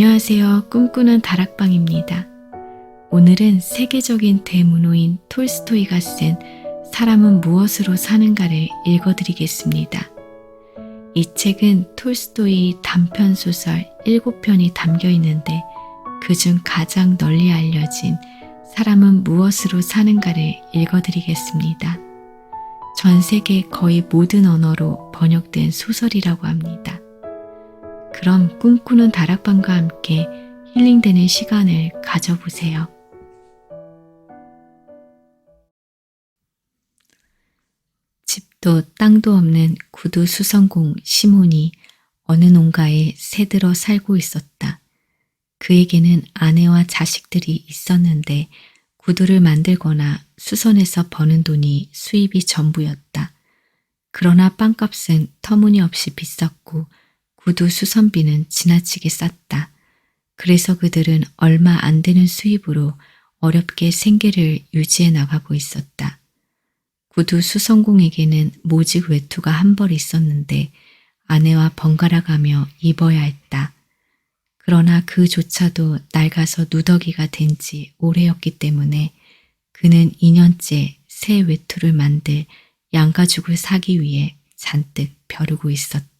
안녕하세요. 꿈꾸는 다락방입니다. 오늘은 세계적인 대문호인 톨스토이가 쓴 사람은 무엇으로 사는가를 읽어드리겠습니다. 이 책은 톨스토이 단편 소설 7편이 담겨 있는데 그중 가장 널리 알려진 사람은 무엇으로 사는가를 읽어드리겠습니다. 전 세계 거의 모든 언어로 번역된 소설이라고 합니다. 그럼 꿈꾸는 다락방과 함께 힐링되는 시간을 가져보세요. 집도 땅도 없는 구두 수성공 시몬이 어느 농가에 새들어 살고 있었다. 그에게는 아내와 자식들이 있었는데 구두를 만들거나 수선해서 버는 돈이 수입이 전부였다. 그러나 빵값은 터무니없이 비쌌고 구두 수선비는 지나치게 쌌다. 그래서 그들은 얼마 안 되는 수입으로 어렵게 생계를 유지해 나가고 있었다. 구두 수선공에게는 모직 외투가 한 벌 있었는데 아내와 번갈아 가며 입어야 했다. 그러나 그조차도 낡아서 누더기가 된 지 오래였기 때문에 그는 2년째 새 외투를 만들 양가죽을 사기 위해 잔뜩 벼르고 있었다.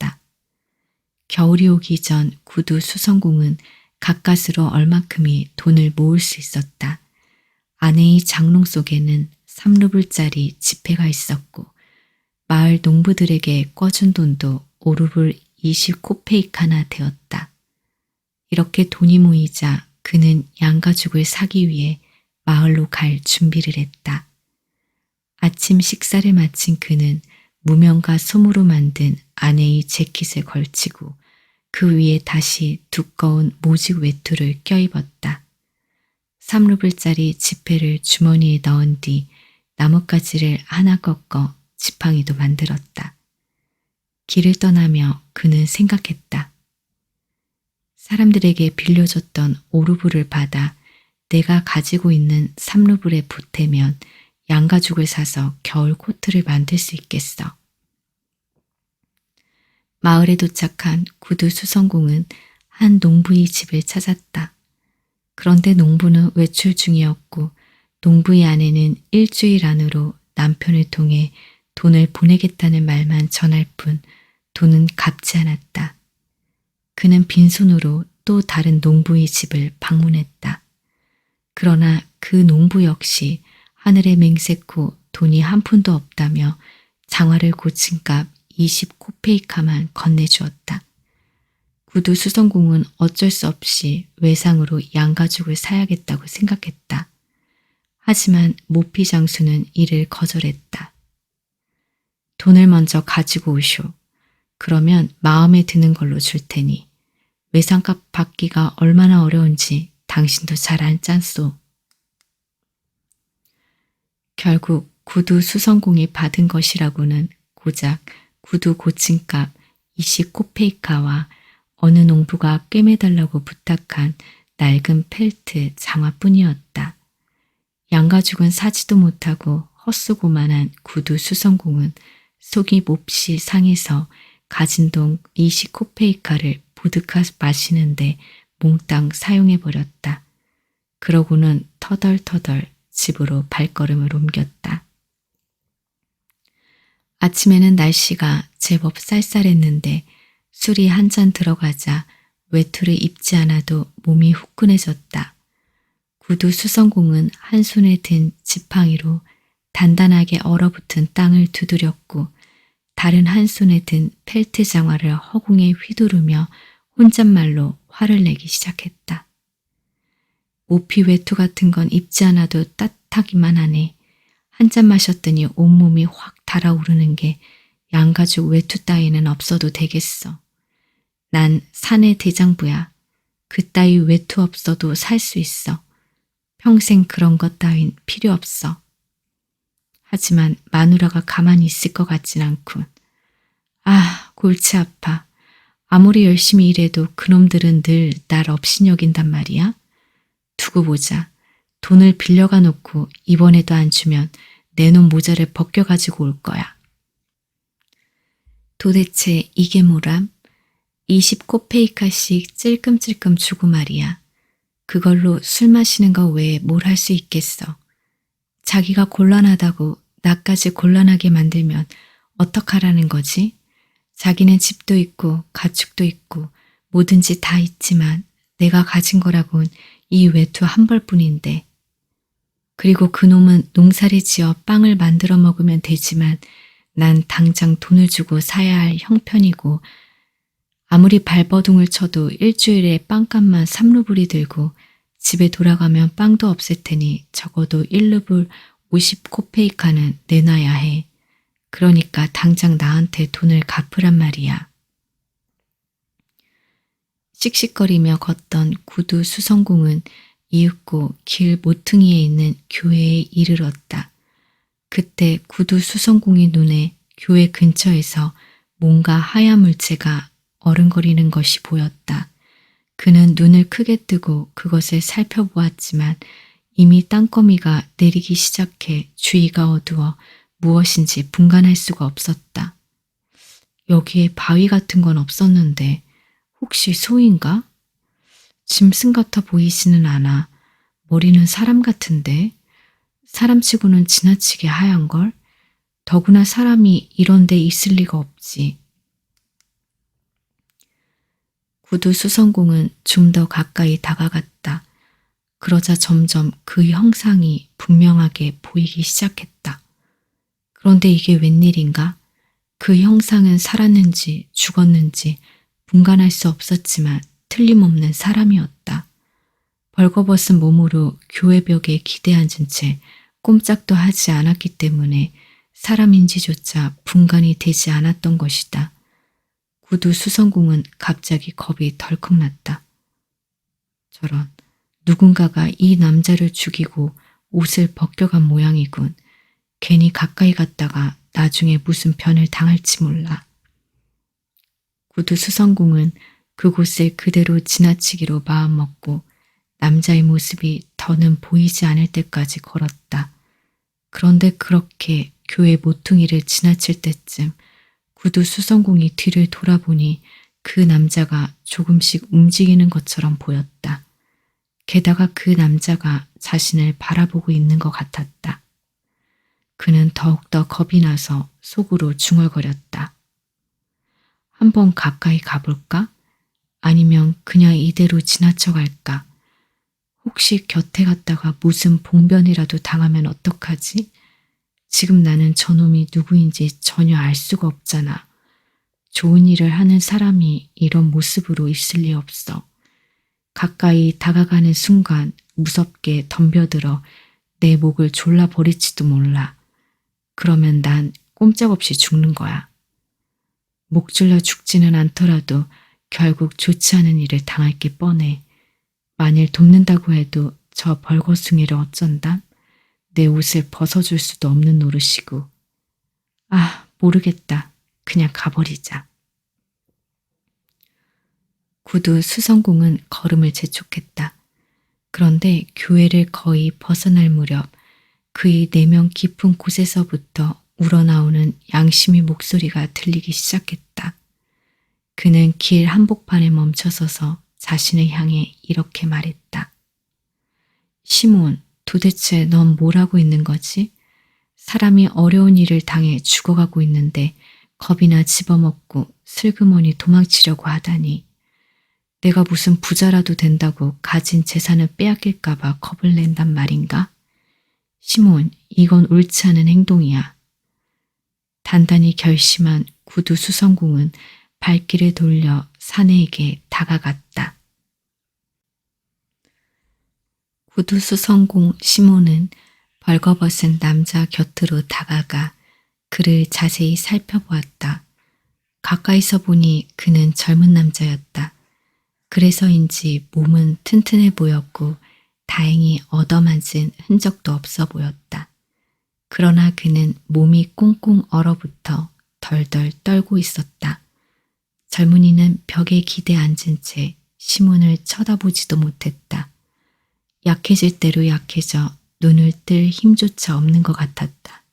겨울이 오기 전 구두 수성공은 가까스로 얼마큼이 돈을 모을 수 있었다. 아내의 장롱 속에는 3루블짜리 지폐가 있었고 마을 농부들에게 꿔준 돈도 5루블 20코페이카나 되었다. 이렇게 돈이 모이자 그는 양가죽을 사기 위해 마을로 갈 준비를 했다. 아침 식사를 마친 그는 무명과 솜으로 만든 아내의 재킷을 걸치고 그 위에 다시 두꺼운 모직 외투를 껴입었다. 3루블짜리 지폐를 주머니에 넣은 뒤 나뭇가지를 하나 꺾어 지팡이도 만들었다. 길을 떠나며 그는 생각했다. 사람들에게 빌려줬던 오루블을 받아 내가 가지고 있는 3루블에 보태면 양가죽을 사서 겨울 코트를 만들 수 있겠어. 마을에 도착한 구두 수성공은 한 농부의 집을 찾았다. 그런데 농부는 외출 중이었고 농부의 아내는 일주일 안으로 남편을 통해 돈을 보내겠다는 말만 전할 뿐 돈은 갚지 않았다. 그는 빈손으로 또 다른 농부의 집을 방문했다. 그러나 그 농부 역시 하늘에 맹세코 돈이 한 푼도 없다며 장화를 고친 값 20코페이카만 건네주었다. 구두 수성공은 어쩔 수 없이 외상으로 양가죽을 사야겠다고 생각했다. 하지만 모피 장수는 이를 거절했다. 돈을 먼저 가지고 오쇼. 그러면 마음에 드는 걸로 줄 테니 외상값 받기가 얼마나 어려운지 당신도 잘 알잖소. 결국 구두 수성공이 받은 것이라고는 고작 구두 고침값 20코페이카와 어느 농부가 꿰매달라고 부탁한 낡은 펠트 장화뿐이었다. 양가죽은 사지도 못하고 헛수고만한 구두 수성공은 속이 몹시 상해서 가진 돈 20코페이카를 보드카 마시는데 몽땅 사용해버렸다. 그러고는 터덜터덜 집으로 발걸음을 옮겼다. 아침에는 날씨가 제법 쌀쌀했는데 술이 한 잔 들어가자 외투를 입지 않아도 몸이 후끈해졌다. 구두 수성공은 한 손에 든 지팡이로 단단하게 얼어붙은 땅을 두드렸고 다른 한 손에 든 펠트 장화를 허공에 휘두르며 혼잣말로 화를 내기 시작했다. 모피 외투 같은 건 입지 않아도 따뜻하기만 하네. 한 잔 마셨더니 온몸이 확 달아오르는 게 양가죽 외투 따위는 없어도 되겠어. 난 산의 대장부야. 그 따위 외투 없어도 살 수 있어. 평생 그런 것 따윈 필요 없어. 하지만 마누라가 가만히 있을 것 같진 않군. 아, 골치 아파. 아무리 열심히 일해도 그놈들은 늘 날 업신여긴단 말이야. 두고 보자. 돈을 빌려가 놓고 이번에도 안 주면 내 놈 모자를 벗겨 가지고 올 거야. 도대체 이게 뭐람? 20코페이카씩 찔끔찔끔 주고 말이야. 그걸로 술 마시는 거 외에 뭘 할 수 있겠어. 자기가 곤란하다고 나까지 곤란하게 만들면 어떡하라는 거지? 자기는 집도 있고 가축도 있고 뭐든지 다 있지만 내가 가진 거라곤 이 외투 한 벌뿐인데. 그리고 그놈은 농사를 지어 빵을 만들어 먹으면 되지만 난 당장 돈을 주고 사야 할 형편이고 아무리 발버둥을 쳐도 일주일에 빵값만 3루블이 들고 집에 돌아가면 빵도 없을 테니 적어도 1루블 50코페이카는 내놔야 해. 그러니까 당장 나한테 돈을 갚으란 말이야. 씩씩거리며 걷던 구두 수성공은 이윽고 길 모퉁이에 있는 교회에 이르렀다. 그때 구두 수성공의 눈에 교회 근처에서 뭔가 하얀 물체가 어른거리는 것이 보였다. 그는 눈을 크게 뜨고 그것을 살펴보았지만 이미 땅거미가 내리기 시작해 주위가 어두워 무엇인지 분간할 수가 없었다. 여기에 바위 같은 건 없었는데 혹시 소인가? 짐승 같아 보이지는 않아. 머리는 사람 같은데 사람치고는 지나치게 하얀걸? 더구나 사람이 이런 데 있을 리가 없지. 구두 수성공은 좀 더 가까이 다가갔다. 그러자 점점 그 형상이 분명하게 보이기 시작했다. 그런데 이게 웬일인가? 그 형상은 살았는지 죽었는지 분간할 수 없었지만 틀림없는 사람이었다. 벌거벗은 몸으로 교회 벽에 기대 앉은 채 꼼짝도 하지 않았기 때문에 사람인지조차 분간이 되지 않았던 것이다. 구두 수성공은 갑자기 겁이 덜컥 났다. 저런, 누군가가 이 남자를 죽이고 옷을 벗겨간 모양이군. 괜히 가까이 갔다가 나중에 무슨 변을 당할지 몰라. 구두 수성공은 그곳을 그대로 지나치기로 마음먹고 남자의 모습이 더는 보이지 않을 때까지 걸었다. 그런데 그렇게 교회 모퉁이를 지나칠 때쯤 구두 수성공이 뒤를 돌아보니 그 남자가 조금씩 움직이는 것처럼 보였다. 게다가 그 남자가 자신을 바라보고 있는 것 같았다. 그는 더욱더 겁이 나서 속으로 중얼거렸다. 한번 가까이 가볼까? 아니면 그냥 이대로 지나쳐 갈까? 혹시 곁에 갔다가 무슨 봉변이라도 당하면 어떡하지? 지금 나는 저놈이 누구인지 전혀 알 수가 없잖아. 좋은 일을 하는 사람이 이런 모습으로 있을 리 없어. 가까이 다가가는 순간 무섭게 덤벼들어 내 목을 졸라 버릴지도 몰라. 그러면 난 꼼짝없이 죽는 거야. 목졸라 죽지는 않더라도 결국 좋지 않은 일을 당할 게 뻔해. 만일 돕는다고 해도 저 벌거숭이를 어쩐다? 내 옷을 벗어줄 수도 없는 노릇이고. 아, 모르겠다. 그냥 가버리자. 구두 수성공은 걸음을 재촉했다. 그런데 교회를 거의 벗어날 무렵 그의 내면 깊은 곳에서부터 우러나오는 양심의 목소리가 들리기 시작했다. 그는 길 한복판에 멈춰서서 자신을 향해 이렇게 말했다. 시몬, 도대체 넌 뭘 하고 있는 거지? 사람이 어려운 일을 당해 죽어가고 있는데 겁이나 집어먹고 슬그머니 도망치려고 하다니. 내가 무슨 부자라도 된다고 가진 재산을 빼앗길까봐 겁을 낸단 말인가? 시몬, 이건 옳지 않은 행동이야. 단단히 결심한 구두 수성공은 발길을 돌려 사내에게 다가갔다. 구두 수 성공 시몬은 벌거벗은 남자 곁으로 다가가 그를 자세히 살펴보았다. 가까이서 보니 그는 젊은 남자였다. 그래서인지 몸은 튼튼해 보였고 다행히 얻어맞은 흔적도 없어 보였다. 그러나 그는 몸이 꽁꽁 얼어붙어 덜덜 떨고 있었다. 젊은이는 벽에 기대 앉은 채 시몬을 쳐다보지도 못했다. 약해질 대로 약해져 눈을 뜰 힘조차 없는 것 같았다.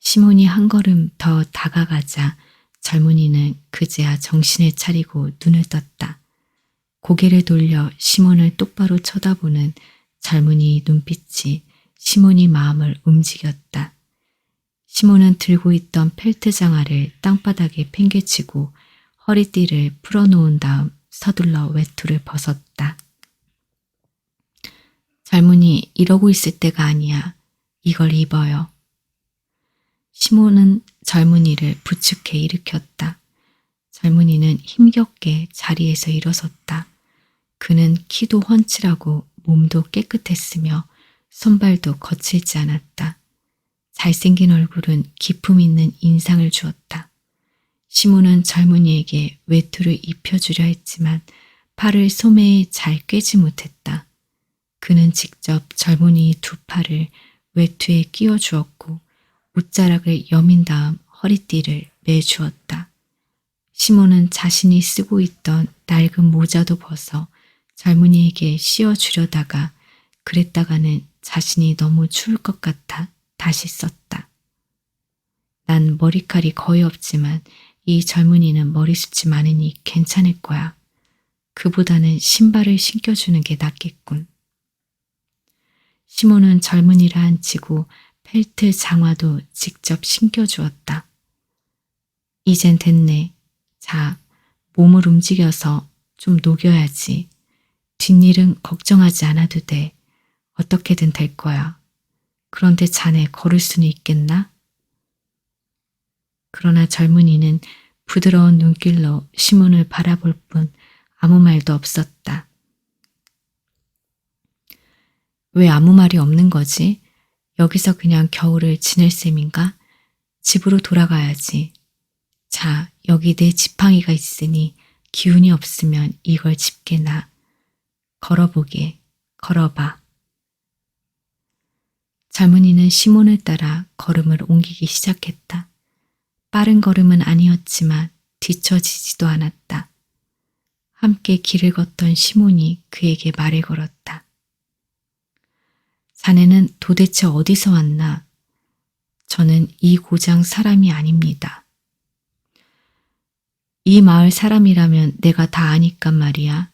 시몬이 한 걸음 더 다가가자 젊은이는 그제야 정신을 차리고 눈을 떴다. 고개를 돌려 시몬을 똑바로 쳐다보는 젊은이의 눈빛이 시몬이 마음을 움직였다. 시몬은 들고 있던 펠트 장화를 땅바닥에 팽개치고 허리띠를 풀어놓은 다음 서둘러 외투를 벗었다. 젊은이 이러고 있을 때가 아니야. 이걸 입어요. 시몬은 젊은이를 부축해 일으켰다. 젊은이는 힘겹게 자리에서 일어섰다. 그는 키도 훤칠하고 몸도 깨끗했으며 손발도 거칠지 않았다. 잘생긴 얼굴은 기품 있는 인상을 주었다. 시몬은 젊은이에게 외투를 입혀주려 했지만 팔을 소매에 잘 꿰지 못했다. 그는 직접 젊은이의 두 팔을 외투에 끼워 주었고 옷자락을 여민 다음 허리띠를 매주었다. 시몬은 자신이 쓰고 있던 낡은 모자도 벗어 젊은이에게 씌워 주려다가 그랬다가는 자신이 너무 추울 것 같아 다시 썼다. 난 머리칼이 거의 없지만 이 젊은이는 머리숱이 많으니 괜찮을 거야. 그보다는 신발을 신겨주는 게 낫겠군. 시몬은 젊은이를 앉히고 펠트 장화도 직접 신겨주었다. 이젠 됐네. 자, 몸을 움직여서 좀 녹여야지. 뒷일은 걱정하지 않아도 돼. 어떻게든 될 거야. 그런데 자네 걸을 수는 있겠나? 그러나 젊은이는 부드러운 눈길로 시몬을 바라볼 뿐 아무 말도 없었다. 왜 아무 말이 없는 거지? 여기서 그냥 겨울을 지낼 셈인가? 집으로 돌아가야지. 자, 여기 내 지팡이가 있으니 기운이 없으면 이걸 집게 나. 걸어보게, 걸어봐. 젊은이는 시몬을 따라 걸음을 옮기기 시작했다. 빠른 걸음은 아니었지만 뒤처지지도 않았다. 함께 길을 걷던 시몬이 그에게 말을 걸었다. 자네는 도대체 어디서 왔나? 저는 이 고장 사람이 아닙니다. 이 마을 사람이라면 내가 다 아니까 말이야.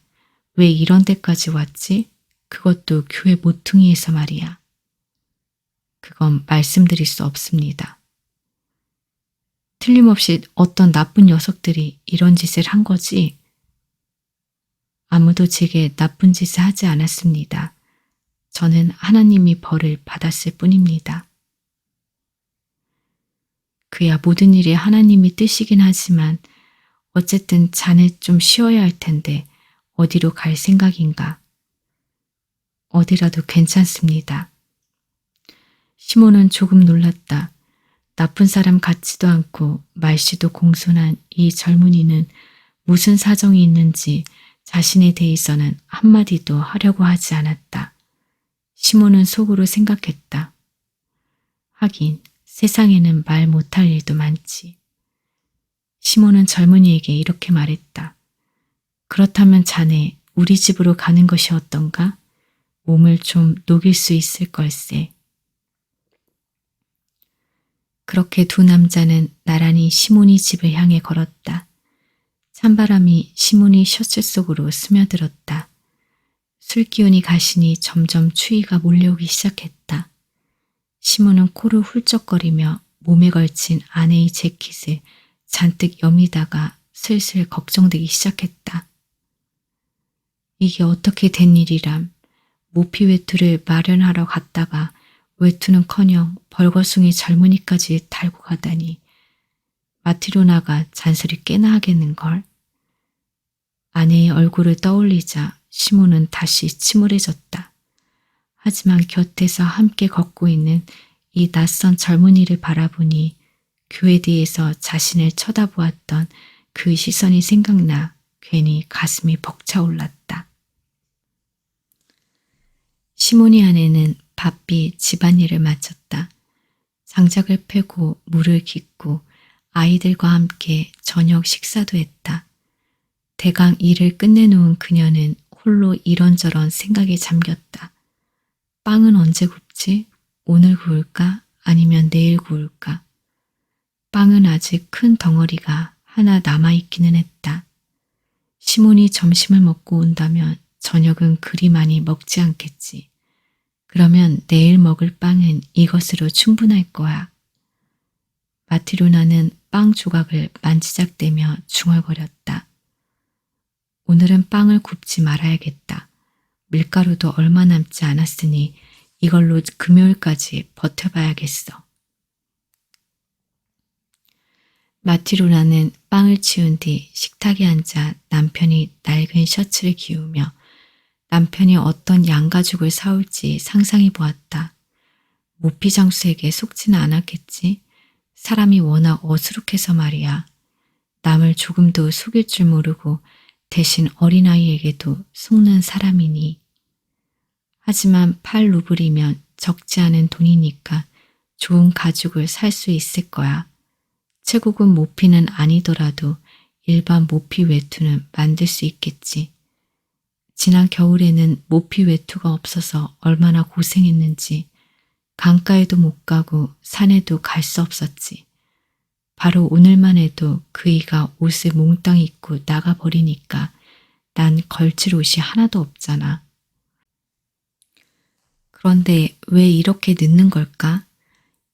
왜 이런 데까지 왔지? 그것도 교회 모퉁이에서 말이야. 그건 말씀드릴 수 없습니다. 틀림없이 어떤 나쁜 녀석들이 이런 짓을 한 거지. 아무도 제게 나쁜 짓을 하지 않았습니다. 저는 하나님이 벌을 받았을 뿐입니다. 그야 모든 일이 하나님이 뜻이긴 하지만 어쨌든 자네 좀 쉬어야 할 텐데 어디로 갈 생각인가? 어디라도 괜찮습니다. 시몬은 조금 놀랐다. 나쁜 사람 같지도 않고 말씨도 공손한 이 젊은이는 무슨 사정이 있는지 자신에 대해서는 한마디도 하려고 하지 않았다. 시몬은 속으로 생각했다. 하긴 세상에는 말 못할 일도 많지. 시몬은 젊은이에게 이렇게 말했다. 그렇다면 자네 우리 집으로 가는 것이 어떤가? 몸을 좀 녹일 수 있을 걸세. 그렇게 두 남자는 나란히 시몬이 집을 향해 걸었다. 찬바람이 시몬이 셔츠 속으로 스며들었다. 술기운이 가시니 점점 추위가 몰려오기 시작했다. 시몬은 코를 훌쩍거리며 몸에 걸친 아내의 재킷을 잔뜩 여미다가 슬슬 걱정되기 시작했다. 이게 어떻게 된 일이람. 모피 외투를 마련하러 갔다가 외투는커녕 벌거숭이 젊은이까지 달고 가다니 마티로나가 잔소리 꽤나 하겠는걸. 아내의 얼굴을 떠올리자 시몬은 다시 침울해졌다. 하지만 곁에서 함께 걷고 있는 이 낯선 젊은이를 바라보니 교회 뒤에서 자신을 쳐다보았던 그 시선이 생각나 괜히 가슴이 벅차올랐다. 시몬이 아내는 바삐 집안일을 마쳤다. 장작을 패고 물을 깃고 아이들과 함께 저녁 식사도 했다. 대강 일을 끝내놓은 그녀는 홀로 이런저런 생각에 잠겼다. 빵은 언제 굽지? 오늘 구울까? 아니면 내일 구울까? 빵은 아직 큰 덩어리가 하나 남아있기는 했다. 시몬이 점심을 먹고 온다면 저녁은 그리 많이 먹지 않겠지. 그러면 내일 먹을 빵은 이것으로 충분할 거야. 마티루나는 빵 조각을 만지작대며 중얼거렸다. 오늘은 빵을 굽지 말아야겠다. 밀가루도 얼마 남지 않았으니 이걸로 금요일까지 버텨봐야겠어. 마티루나는 빵을 치운 뒤 식탁에 앉아 남편이 낡은 셔츠를 기우며 남편이 어떤 양가죽을 사올지 상상해 보았다. 모피 장수에게 속지는 않았겠지. 사람이 워낙 어수룩해서 말이야. 남을 조금도 속일 줄 모르고 대신 어린아이에게도 속는 사람이니. 하지만 8루블이면 적지 않은 돈이니까 좋은 가죽을 살 수 있을 거야. 최고급 모피는 아니더라도 일반 모피 외투는 만들 수 있겠지. 지난 겨울에는 모피 외투가 없어서 얼마나 고생했는지 강가에도 못 가고 산에도 갈 수 없었지. 바로 오늘만 해도 그이가 옷을 몽땅 입고 나가버리니까 난 걸칠 옷이 하나도 없잖아. 그런데 왜 이렇게 늦는 걸까?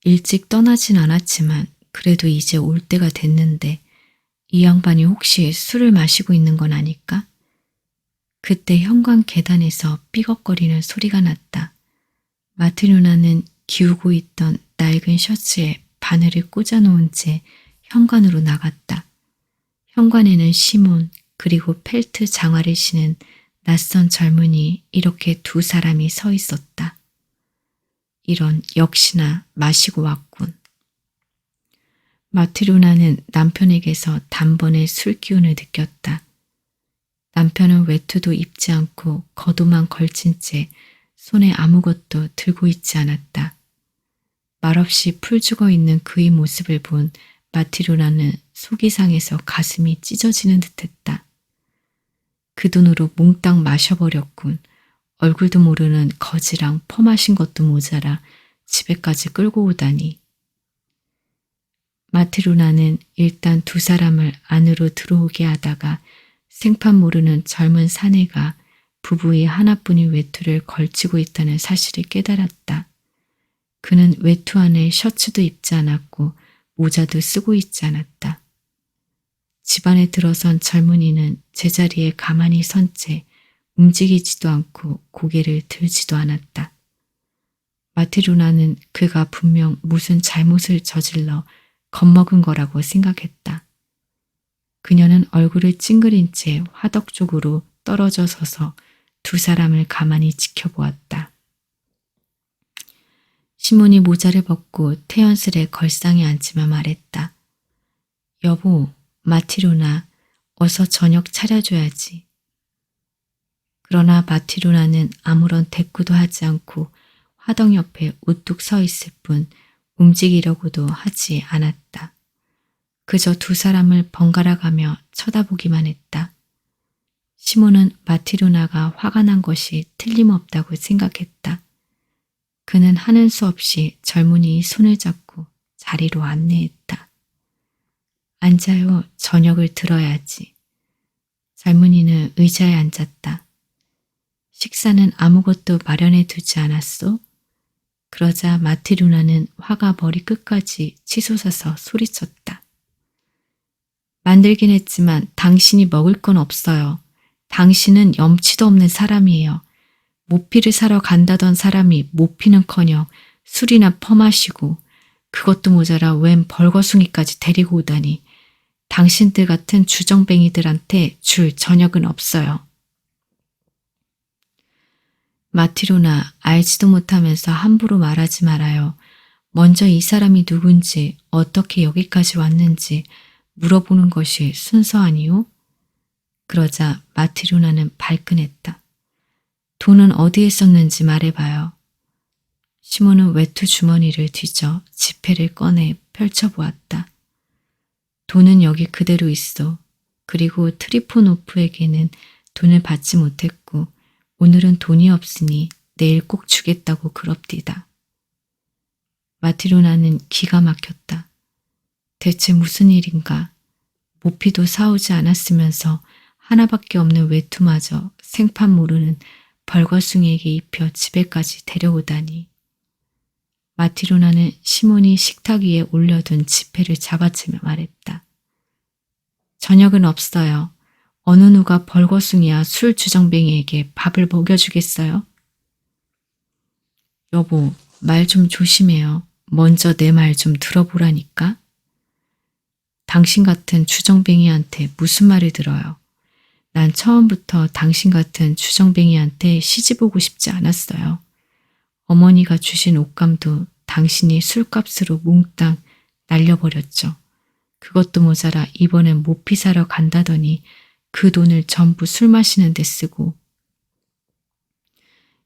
일찍 떠나진 않았지만 그래도 이제 올 때가 됐는데 이 양반이 혹시 술을 마시고 있는 건 아닐까? 그때 현관 계단에서 삐걱거리는 소리가 났다. 마트 누나는 기우고 있던 낡은 셔츠에 바늘을 꽂아놓은 채 현관으로 나갔다. 현관에는 시몬 그리고 펠트 장화를 신은 낯선 젊은이 이렇게 두 사람이 서 있었다. 이런 역시나 마시고 왔군. 마트루나는 남편에게서 단번에 술 기운을 느꼈다. 남편은 외투도 입지 않고 겉옷만 걸친 채 손에 아무것도 들고 있지 않았다. 말없이 풀 죽어 있는 그의 모습을 본 마티루나는 속이 상해서 가슴이 찢어지는 듯했다. 그 돈으로 몽땅 마셔버렸군. 얼굴도 모르는 거지랑 퍼마신 것도 모자라 집에까지 끌고 오다니. 마티루나는 일단 두 사람을 안으로 들어오게 하다가 생판 모르는 젊은 사내가 부부의 하나뿐인 외투를 걸치고 있다는 사실을 깨달았다. 그는 외투 안에 셔츠도 입지 않았고 모자도 쓰고 있지 않았다. 집안에 들어선 젊은이는 제자리에 가만히 선 채 움직이지도 않고 고개를 들지도 않았다. 마티루나는 그가 분명 무슨 잘못을 저질러 겁먹은 거라고 생각했다. 그녀는 얼굴을 찡그린 채 화덕 쪽으로 떨어져 서서 두 사람을 가만히 지켜보았다. 시몬이 모자를 벗고 태연스레 걸상에 앉으며 말했다. 여보, 마티로나, 어서 저녁 차려줘야지. 그러나 마티로나는 아무런 대꾸도 하지 않고 화덕 옆에 우뚝 서 있을 뿐 움직이려고도 하지 않았다. 그저 두 사람을 번갈아 가며 쳐다보기만 했다. 시몬은 마티루나가 화가 난 것이 틀림없다고 생각했다. 그는 하는 수 없이 젊은이의 손을 잡고 자리로 안내했다. 앉아요. 저녁을 들어야지. 젊은이는 의자에 앉았다. 식사는 아무것도 마련해 두지 않았소? 그러자 마티루나는 화가 머리 끝까지 치솟아서 소리쳤다. 만들긴 했지만 당신이 먹을 건 없어요. 당신은 염치도 없는 사람이에요. 모피를 사러 간다던 사람이 모피는커녕 술이나 퍼마시고 그것도 모자라 웬 벌거숭이까지 데리고 오다니 당신들 같은 주정뱅이들한테 줄 저녁은 없어요. 마티로나 알지도 못하면서 함부로 말하지 말아요. 먼저 이 사람이 누군지 어떻게 여기까지 왔는지 물어보는 것이 순서 아니오? 그러자 마티루나는 발끈했다. 돈은 어디에 썼는지 말해봐요. 시몬은 외투 주머니를 뒤져 지폐를 꺼내 펼쳐보았다. 돈은 여기 그대로 있어. 그리고 트리포노프에게는 돈을 받지 못했고 오늘은 돈이 없으니 내일 꼭 주겠다고 그럽디다. 마티로나는 기가 막혔다. 대체 무슨 일인가? 모피도 사오지 않았으면서 하나밖에 없는 외투마저 생판 모르는 벌거숭이에게 입혀 집에까지 데려오다니. 마티로나는 시몬이 식탁 위에 올려둔 지폐를 잡아채며 말했다. 저녁은 없어요. 어느 누가 벌거숭이야 술 주정뱅이에게 밥을 먹여주겠어요? 여보, 말 좀 조심해요. 먼저 내 말 좀 들어보라니까. 당신 같은 주정뱅이한테 무슨 말을 들어요? 난 처음부터 당신 같은 주정뱅이한테 시집 오고 싶지 않았어요. 어머니가 주신 옷감도 당신이 술값으로 몽땅 날려버렸죠. 그것도 모자라 이번엔 모피 사러 간다더니 그 돈을 전부 술 마시는 데 쓰고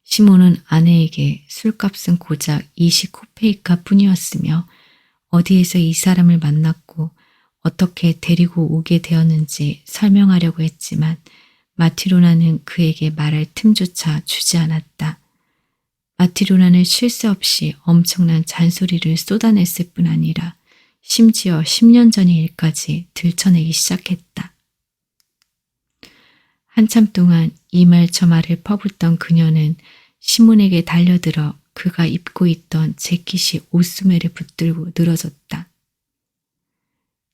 시몬은 아내에게 술값은 고작 20코페이카 뿐이었으며 어디에서 이 사람을 만났고 어떻게 데리고 오게 되었는지 설명하려고 했지만 마티로나는 그에게 말할 틈조차 주지 않았다. 마티로나는 쉴 새 없이 엄청난 잔소리를 쏟아냈을 뿐 아니라 심지어 10년 전의 일까지 들춰내기 시작했다. 한참 동안 이 말 저 말을 퍼붓던 그녀는 시몬에게 달려들어 그가 입고 있던 재킷이 옷수매를 붙들고 늘어졌다.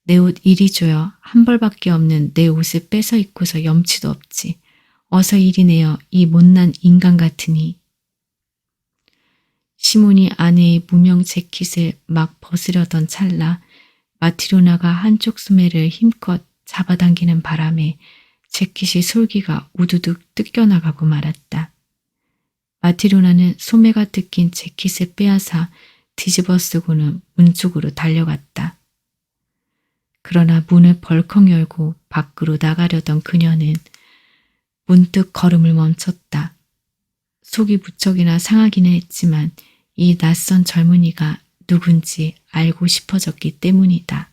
내 옷 이리 줘요. 한 벌밖에 없는 내 옷을 뺏어 입고서 염치도 없지. 어서 이리 내어 이 못난 인간 같으니. 시몬이 아내의 무명 재킷을 막 벗으려던 찰나 마티로나가 한쪽 수매를 힘껏 잡아당기는 바람에 재킷이 솔기가 우두둑 뜯겨나가고 말았다. 마티로나는 소매가 뜯긴 재킷을 빼앗아 뒤집어 쓰고는 문 쪽으로 달려갔다. 그러나 문을 벌컥 열고 밖으로 나가려던 그녀는 문득 걸음을 멈췄다. 속이 무척이나 상하기는 했지만 이 낯선 젊은이가 누군지 알고 싶어졌기 때문이다.